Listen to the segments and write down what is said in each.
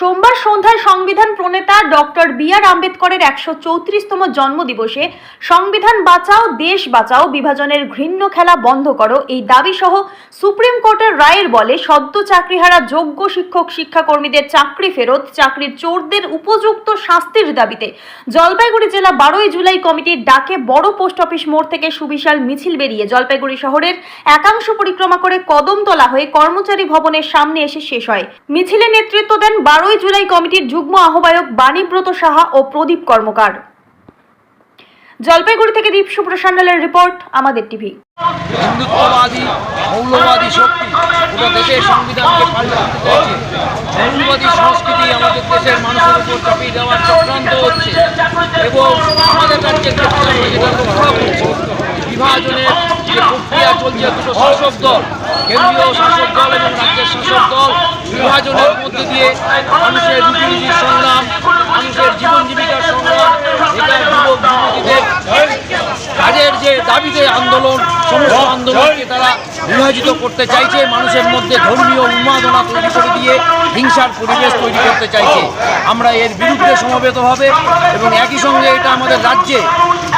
সোমবার সন্ধ্যায় সংবিধান প্রণেতা ডক্টর বি আর আম্বেদকরের একশো চৌত্রিশতম জন্মদিবসে সংবিধান বাঁচাও, দেশ বাঁচাও বিভাজনের ঘৃণ্য খেলা বন্ধ করো। এই দাবি সহ সুপ্রিম কোর্টের রায়ের বলে সদ্য চাকরিহারা যোগ্য শিক্ষক, শিক্ষাকর্মীদের চাকরি ফেরত, চাকরির চোরদের উপযুক্ত শাস্তির দাবিতে জলপাইগুড়ি জেলা বারোই জুলাই কমিটির ডাকে বড় পোস্ট অফিস মোড় থেকে সুবিশাল মিছিল বেরিয়ে জলপাইগুড়ি শহরের একাংশ পরিক্রমা করে কদমতলা হয়ে কর্মচারী ভবনের সামনে এসে শেষ হয়। মিছিলে নেতৃত্ব দেন বারোই জুলাই কমিটির যুগ্ম আহ্বায়ক বাণীব্রত সাহা ও প্রদীপ কর্মকার। জলপাইগুড়ি থেকে দীপ সুপ্রসান্ডালের রিপোর্ট, আমাদের টিভি। হিন্দুত্ববাদী, মৌলবাদী শক্তি পুরো দেশের সংবিধানকে মৌলবাদী সংস্কৃতি আমাদের দেশের মানুষের উপর চাপিয়ে দেওয়ার চক্রান্ত হচ্ছে এবং আমাদের রাজ্যের বিভাজনের যে প্রক্রিয়া চলছে, দুটো শাসক দল কেন্দ্রীয় শাসক দল এবং রাজ্যের শাসক দল বিভাজনের মধ্যে দিয়ে মানুষের রুটি সংগ্রাম, মানুষের জীবন জীবিকার সংগ্রাম, এটা কাজের যে দাবিতে আন্দোলন, সমস্ত আন্দোলনকে তারা বিভাজিত করতে চাইছে, মানুষের মধ্যে ধর্মীয় উন্মাদনা তৈরি করে দিয়ে হিংসার পরিবেশ তৈরি করতে চাইছে। আমরা এর বিরুদ্ধে সমবেত হবে এবং একই সঙ্গে এটা আমাদের রাজ্যে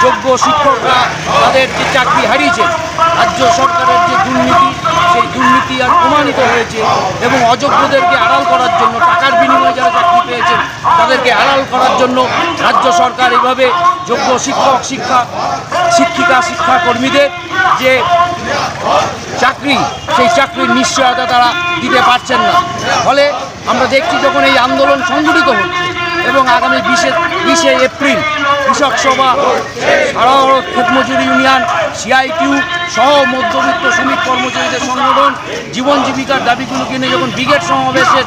যোগ্য শিক্ষকরা তাদের যে চাকরি হারিয়েছে, রাজ্য সরকারের যে দুর্নীতি, সেই দুর্নীতি আর প্রমাণিত হয়েছে এবং অযোগ্যদেরকে আড়াল করার জন্য, টাকার বিনিময়ে যারা চাকরি পেয়েছেন, তাদেরকে আড়াল করার জন্য রাজ্য সরকার এভাবে যোগ্য শিক্ষক, শিক্ষা, শিক্ষিকা, শিক্ষাকর্মীদের যে চাকরি, সেই চাকরির নিশ্চয়তা তারা দিতে পারছেন না। ফলে আমরা দেখছি যখন এই আন্দোলন সংগঠিত হচ্ছে এবং আগামী বিশে বিশে এপ্রিল কৃষক সভা সারা ভারত ক্ষেতমজুরি ইউনিয়ন, সিআইটিউ সহ মধ্যবিত্ত শ্রমিক কর্মচারীদের সংগঠন জীবন জীবিকার দাবিগুলোকে নিয়ে যখন ব্রিগেড সমাবেশের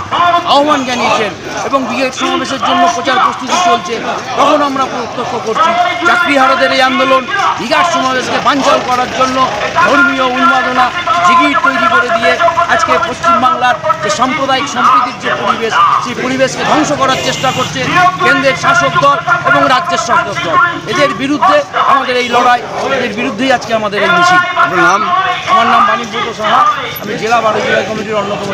আহ্বান জানিয়েছেন এবং ব্রিগেড সমাবেশের জন্য প্রচার প্রস্তুতি চলছে, তখন আমরা প্রত্যক্ষ করছি। চাকরি চাকরিহারাদের এই আন্দোলন, ব্রিগেড সমাবেশকে বাঞ্চাল করার জন্য ধর্মীয় উন্মাদনা, জিগির তৈরি করে দিয়ে আজকে পশ্চিমবাংলার যে সাম্প্রদায়িক সম্প্রীতির যে পরিবেশ, সেই পরিবেশকে ধ্বংস করার চেষ্টা করছে কেন্দ্রের শাসক দল এবং রাজ্যের শাসক দল এদের বিরুদ্ধে আমাদের এই লড়াই এদের বিরুদ্ধেই আজকে আমাদের এই মিছিল। আমার নাম? আমার নাম বাণীব্রত সাহা। আমি জেলা বারো জেলা কমিটির অন্যতম।